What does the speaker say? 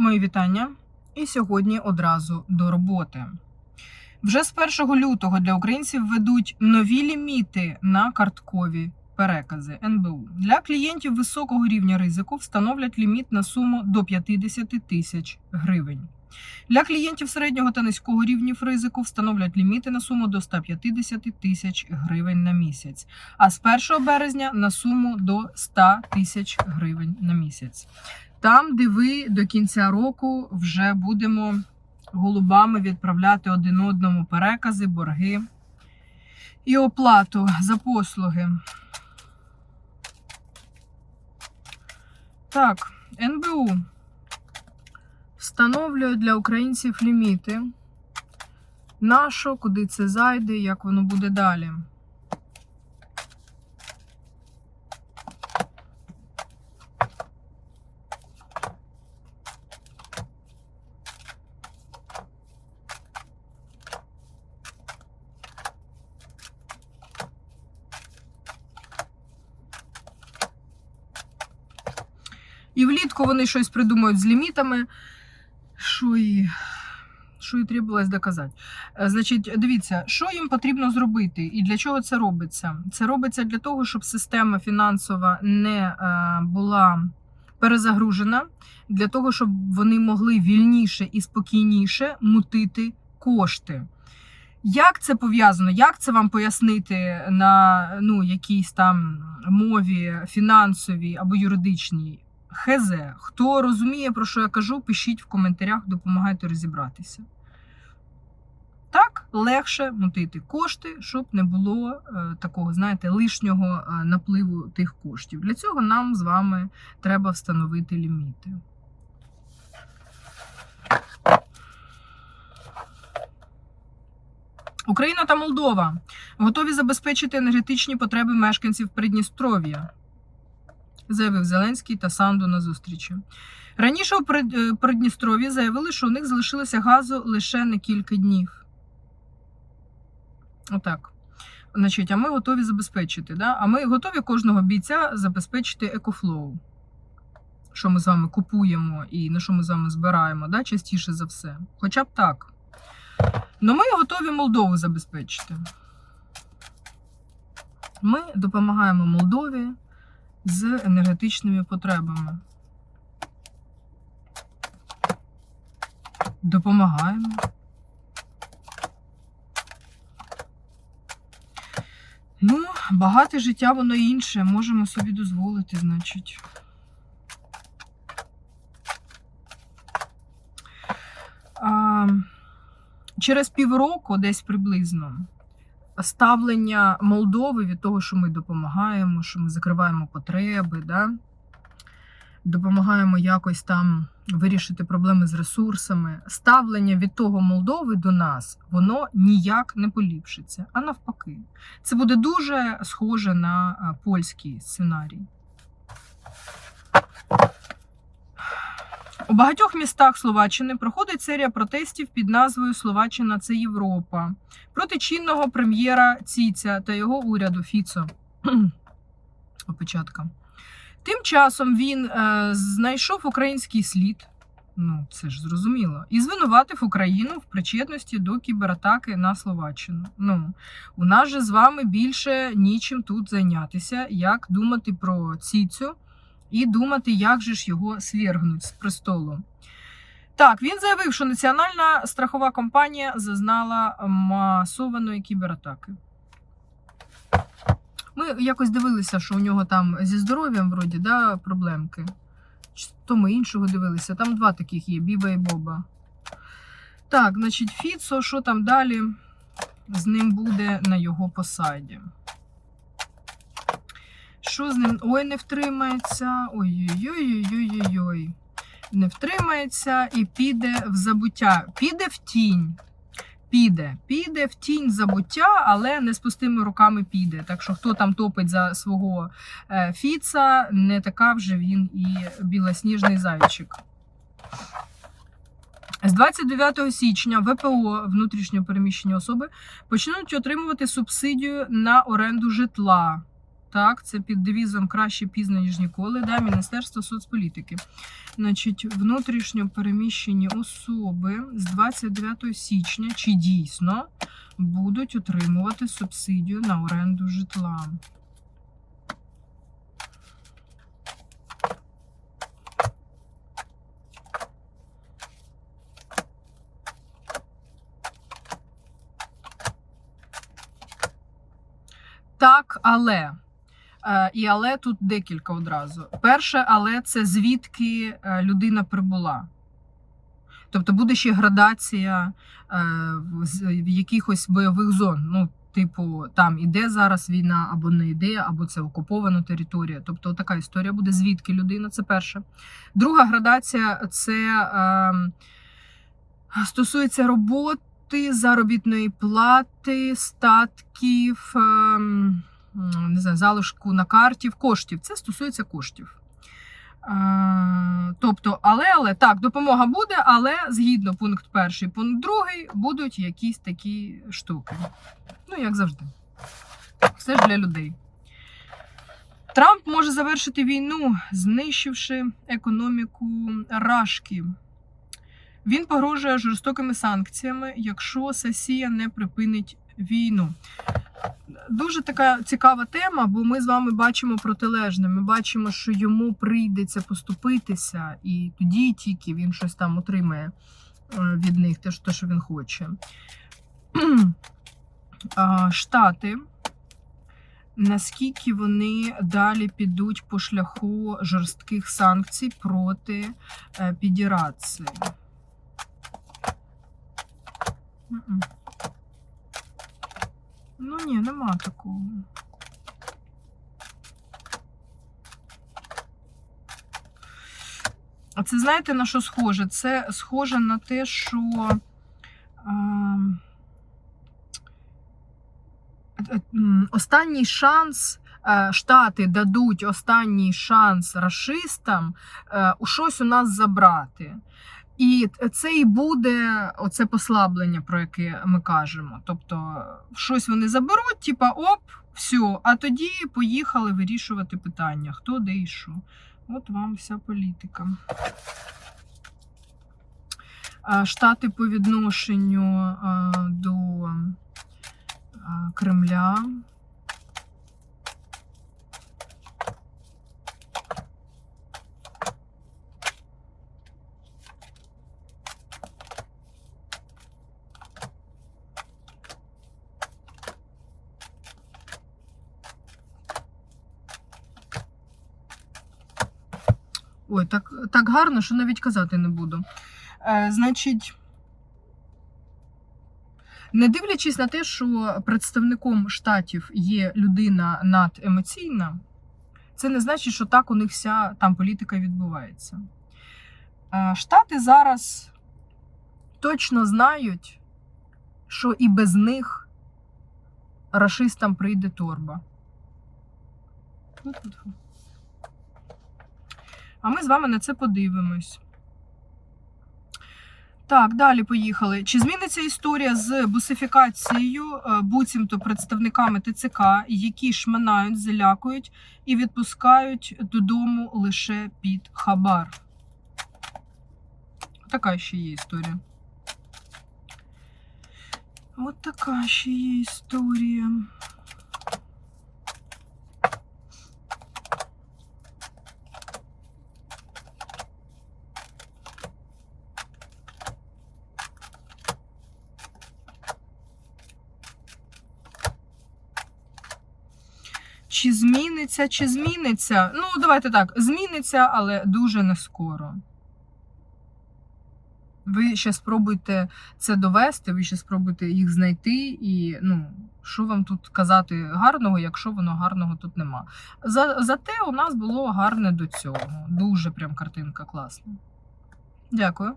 Мої вітання. І сьогодні одразу до роботи. Вже з 1 лютого для українців ведуть нові ліміти на карткові перекази НБУ. Для клієнтів високого рівня ризику встановлять ліміт на суму до 50 тисяч гривень. Для клієнтів середнього та низького рівнів ризику встановлять ліміти на суму до 150 тисяч гривень на місяць, а з 1 березня на суму до 100 тисяч гривень на місяць. Там, де ви до кінця року вже будемо голубами відправляти один одному перекази, борги і оплату за послуги. Так, НБУ встановлює для українців ліміти. На що, куди це зайде, як воно буде далі. І влітку вони щось придумають з лімітами, що і, що і требувалось доказати. Е, Значить, дивіться, що їм потрібно зробити і для чого це робиться? Це робиться для того, щоб система фінансова не е, була перезагружена, для того, щоб вони могли вільніше і спокійніше мутити кошти. Як це пов'язано? Як це вам пояснити на ну, якійсь там мові фінансовій або юридичній? ХЗ. Хто розуміє, про що я кажу, пишіть в коментарях, допомагайте розібратися. Так, легше мутити кошти, щоб не було е, такого, знаєте, лишнього е, напливу тих коштів. Для цього нам з вами треба встановити ліміти. Україна та Молдова готові забезпечити енергетичні потреби мешканців Придністров'я заявив Зеленський та Санду на зустрічі. Раніше у е, заявили, що у них залишилося газу лише на кілька днів. Отак. Значить, а ми готові забезпечити. Да? А ми готові кожного бійця забезпечити екофлоу. Що ми з вами купуємо і на що ми з вами збираємо, да? частіше за все. Хоча б так. Ну ми готові Молдову забезпечити. Ми допомагаємо Молдові з енергетичними потребами. Допомагаємо. Ну, багате життя воно інше. Можемо собі дозволити, значить. А, через півроку, десь приблизно, ставлення Молдови від того, що ми допомагаємо, що ми закриваємо потреби, да? допомагаємо якось там вирішити проблеми з ресурсами. Ставлення від того Молдови до нас, воно ніяк не поліпшиться, а навпаки. Це буде дуже схоже на польський сценарій. У багатьох містах Словаччини проходить серія протестів під назвою Словаччина це Європа проти чинного прем'єра Ціця та його уряду Фіцо. Опечатка. Тим часом він е, знайшов український слід. Ну, це ж зрозуміло, і звинуватив Україну в причетності до кібератаки на Словаччину. Ну, у нас же з вами більше нічим тут зайнятися, як думати про Ціцю і думати, як же ж його свергнуть з престолу. Так, він заявив, що національна страхова компанія зазнала масованої кібератаки. Ми якось дивилися, що у нього там зі здоров'ям вроді да, проблемки. То ми іншого дивилися. Там два таких є: Біба і Боба. Так, значить, Фіцо, що там далі з ним буде на його посаді? Що з ним? Ой, не втримається. Ой-ой-ой-ой-ой-ой. Не втримається і піде в забуття. Піде в тінь. Піде, піде в тінь забуття, але не з пустими руками піде. Так що хто там топить за свого е, Фіца, не така вже він і білосніжний зайчик. З 29 січня ВПО внутрішньо переміщені особи почнуть отримувати субсидію на оренду житла. Так, це під девізом краще пізно, ніж ніколи. Да, Міністерство соцполітики. Значить, внутрішньо переміщені особи з 29 січня чи дійсно будуть отримувати субсидію на оренду житла. Так, але. Е, І але тут декілька одразу. Перше, але це звідки е, людина прибула. Тобто буде ще градація е, в якихось бойових зон. Ну, типу, там іде зараз війна, або не йде, або це окупована територія. Тобто, така історія буде, звідки людина, це перше. Друга градація це е, стосується роботи, заробітної плати, статків. Е, м, не знаю, залишку на карті, коштів. Це стосується коштів. Е, Тобто, але, але так, допомога буде, але згідно пункт перший, пункт другий, будуть якісь такі штуки. Ну, як завжди. Все ж для людей. Трамп може завершити війну, знищивши економіку Рашки. Він погрожує жорстокими санкціями, якщо Сесія не припинить війну. Дуже така цікава тема, бо ми з вами бачимо протилежне. Ми бачимо, що йому прийдеться поступитися, і тоді тільки він щось там отримає е, від них, те, що- він хоче. Штати. Наскільки вони далі підуть по шляху жорстких санкцій проти е, Федерації? Мгм. Ну ні, нема такого. А це знаєте на що схоже? Це схоже на те, що. ем, е, Останній шанс е, Штати дадуть останній шанс рашистам е, щось у нас забрати. І це і буде оце послаблення, про яке ми кажемо. Тобто, щось вони заберуть, типа оп, все, а тоді поїхали вирішувати питання, хто де і що. От вам вся політика. Штати по відношенню до Кремля. Ой, так, так гарно, що навіть казати не буду. Е, значить, не дивлячись на те, що представником штатів є людина надемоційна, це не значить, що так у них вся там політика відбувається. Е, Штати зараз точно знають, що і без них рашистам прийде торба. А ми з вами на це подивимось. Так, далі поїхали. Чи зміниться історія з бусифікацією, е, буцімто представниками ТЦК, які шминають, залякують і відпускають додому лише під хабар? Така ще є історія. От така ще є історія. Чи зміниться, чи зміниться? Ну, давайте так, зміниться, але дуже не скоро. Ви ще спробуйте це довести, ви ще спробуйте їх знайти, і ну, що вам тут казати гарного, якщо воно гарного тут нема. За, зате у нас було гарне до цього. Дуже прям картинка класна. Дякую.